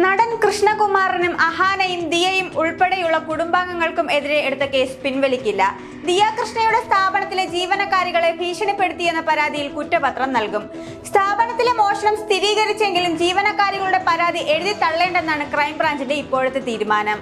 നടൻ കൃഷ്ണകുമാറിനും അഹാനയും ദിയയും ഉൾപ്പെടെയുള്ള കുടുംബാംഗങ്ങൾക്കും എതിരെ എടുത്ത കേസ് പിൻവലിക്കില്ല. ദിയ കൃഷ്ണയുടെ സ്ഥാപനത്തിലെ ജീവനക്കാരികളെ ഭീഷണിപ്പെടുത്തിയെന്ന പരാതിയിൽ കുറ്റപത്രം നൽകും. സ്ഥാപനത്തിലെ മോഷണം സ്ഥിരീകരിച്ചെങ്കിലും ജീവനക്കാരികളുടെ പരാതി എഴുതി തള്ളേണ്ടെന്നാണ് ക്രൈംബ്രാഞ്ചിന്റെ ഇപ്പോഴത്തെ തീരുമാനം.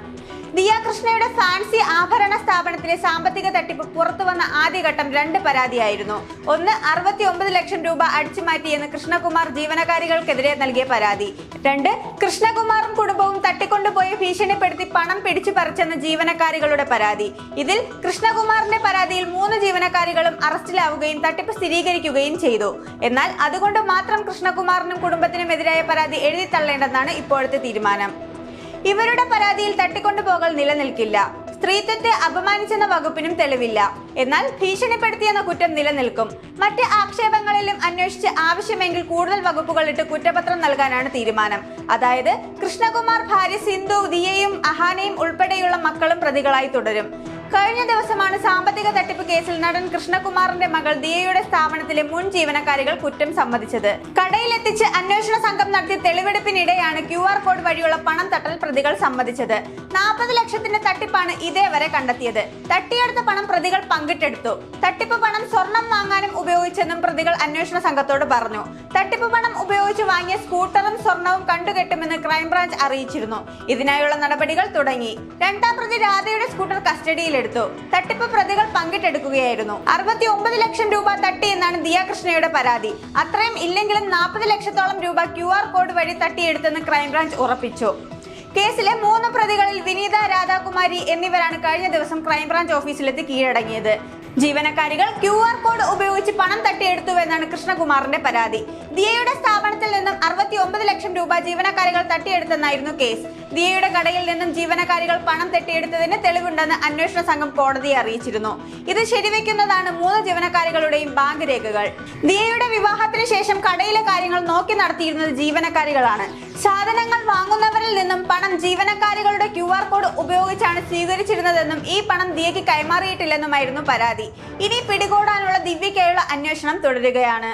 ദിയ കൃഷ്ണയുടെ ഫാൻസി ആഭരണ സ്ഥാപനത്തിലെ സാമ്പത്തിക തട്ടിപ്പ് പുറത്തുവന്ന ആദ്യഘട്ടം രണ്ട് പരാതിയായിരുന്നു. ഒന്ന് അറുപത്തി ഒമ്പത് ലക്ഷം രൂപ അടിച്ചുമാറ്റിയെന്ന് കൃഷ്ണകുമാർ ജീവനക്കാരികൾക്കെതിരെ നൽകിയ പരാതി. രണ്ട് കൃഷ്ണകുമാറും കുടുംബവും തട്ടിക്കൊണ്ടുപോയി ഭീഷണിപ്പെടുത്തി പണം പിടിച്ചു പറിച്ചെന്ന ജീവനക്കാരികളുടെ പരാതി. ഇതിൽ കൃഷ്ണകുമാറിന്റെ പരാതിയിൽ മൂന്ന് ജീവനക്കാരികളും അറസ്റ്റിലാവുകയും തട്ടിപ്പ് സ്ഥിരീകരിക്കുകയും ചെയ്തു. എന്നാൽ അതുകൊണ്ട് മാത്രം കൃഷ്ണകുമാറിനും കുടുംബത്തിനുമെതിരായ പരാതി എഴുതി തള്ളേണ്ടെന്നാണ് ഇപ്പോഴത്തെ തീരുമാനം. ഇവരുടെ പരാതിയിൽ തട്ടിക്കൊണ്ടുപോകൽ നിലനിൽക്കില്ല. സ്ത്രീത്വത്തെ അപമാനിച്ചെന്ന വകുപ്പിനും തെളിവില്ല. എന്നാൽ ഭീഷണിപ്പെടുത്തിയെന്ന കുറ്റം നിലനിൽക്കും. മറ്റ് ആക്ഷേപങ്ങളിലും അന്വേഷിച്ച് ആവശ്യമെങ്കിൽ കൂടുതൽ വകുപ്പുകൾ ഇട്ട് കുറ്റപത്രം നൽകാനാണ് തീരുമാനം. അതായത് കൃഷ്ണകുമാർ ഭാര്യ സിന്ധു ദിയയും അഹാനയും ഉൾപ്പെടെയുള്ള മക്കളും പ്രതികളായി തുടരും. കഴിഞ്ഞ ദിവസമാണ് സാമ്പത്തിക തട്ടിപ്പ് കേസിൽ നടൻ കൃഷ്ണകുമാറിന്റെ മകൾ ദിയയുടെ സ്ഥാപനത്തിലെ മുൻ ജീവനക്കാരികൾ കുറ്റം സമ്മതിച്ചത്. കടയിലെത്തിച്ച് അന്വേഷണ സംഘം നടത്തിയ തെളിവെടുപ്പിനിടെയാണ് ക്യു ആർ കോഡ് വഴിയുള്ള പണം തട്ടൽ പ്രതികൾ സമ്മതിച്ചത്. നാൽപ്പത് ലക്ഷത്തിന്റെ തട്ടിപ്പാണ് ഇതേവരെ കണ്ടെത്തിയത്. തട്ടിയെടുത്ത പണം പ്രതികൾ പങ്കിട്ടെടുത്തു. തട്ടിപ്പ് പണം സ്വർണം വാങ്ങാനും ഉപയോഗിച്ചെന്നും പ്രതികൾ അന്വേഷണ സംഘത്തോട് പറഞ്ഞു. തട്ടിപ്പ് പണം ഉപയോഗിച്ച് വാങ്ങിയ സ്കൂട്ടറും സ്വർണവും കണ്ടുകെട്ടുമെന്ന് ക്രൈംബ്രാഞ്ച് അറിയിച്ചിരുന്നു. ഇതിനായുള്ള നടപടികൾ തുടങ്ങി. രണ്ടാം പ്രതി രാധയുടെ സ്കൂട്ടർ കസ്റ്റഡിയിലെടുത്തു. തട്ടിപ്പ് പ്രതികൾ പങ്കിട്ടെടുക്കുകയായിരുന്നു. അറുപത്തി ഒമ്പത് ലക്ഷം രൂപ തട്ടി എന്നാണ് ദിയാകൃഷ്ണയുടെ പരാതി. അത്രയും ഇല്ലെങ്കിലും നാൽപ്പത് ലക്ഷത്തോളം രൂപ ക്യു ആർ കോഡ് വഴി തട്ടിയെടുത്തെന്ന് ക്രൈംബ്രാഞ്ച് ഉറപ്പിച്ചു. കേസിലെ മൂന്ന് പ്രതികളിൽ വിനീത രാധാകുമാരി എന്നിവരാണ് കഴിഞ്ഞ ദിവസം ക്രൈംബ്രാഞ്ച് ഓഫീസിലെത്തി കീഴടങ്ങിയത്. ജീവനക്കാരികൾ ക്യു ആർ കോഡ് ഉപയോഗിച്ച് പണം തട്ടിയെടുത്തുവെന്നാണ് കൃഷ്ണകുമാറിന്റെ പരാതി. ദിയയുടെ സ്ഥാപനത്തിൽ നിന്നും അറുപത്തി ഒമ്പത് ലക്ഷം രൂപ ജീവനക്കാരികൾ തട്ടിയെടുത്തെന്നായിരുന്നു കേസ്. ദിയയുടെ കടയിൽ നിന്നും ജീവനക്കാരികൾ പണം തട്ടിയെടുത്തതിന് തെളിവുണ്ടെന്ന് അന്വേഷണ സംഘം കോടതിയെ അറിയിച്ചിരുന്നു. ഇത് ശരിവെക്കുന്നതാണ് മൂന്ന് ജീവനക്കാരികളുടെയും ബാങ്ക് രേഖകൾ. ദിയയുടെ വിവാഹത്തിന് ശേഷം കടയിലെ കാര്യങ്ങൾ നോക്കി നടത്തിയിരുന്നത് ജീവനക്കാരികളാണ്. സാധനങ്ങൾ നിന്നും പണം ജീവനക്കാരികളുടെ ക്യു ആർ കോഡ് ഉപയോഗിച്ചാണ് സ്വീകരിച്ചിരുന്നതെന്നും ഈ പണം ദിയക്ക് കൈമാറിയിട്ടില്ലെന്നുമായിരുന്നു പരാതി. ഇനി പിടികൂടാനുള്ള ദിവ്യയ്ക്കായുള്ള അന്വേഷണം തുടരുകയാണ്.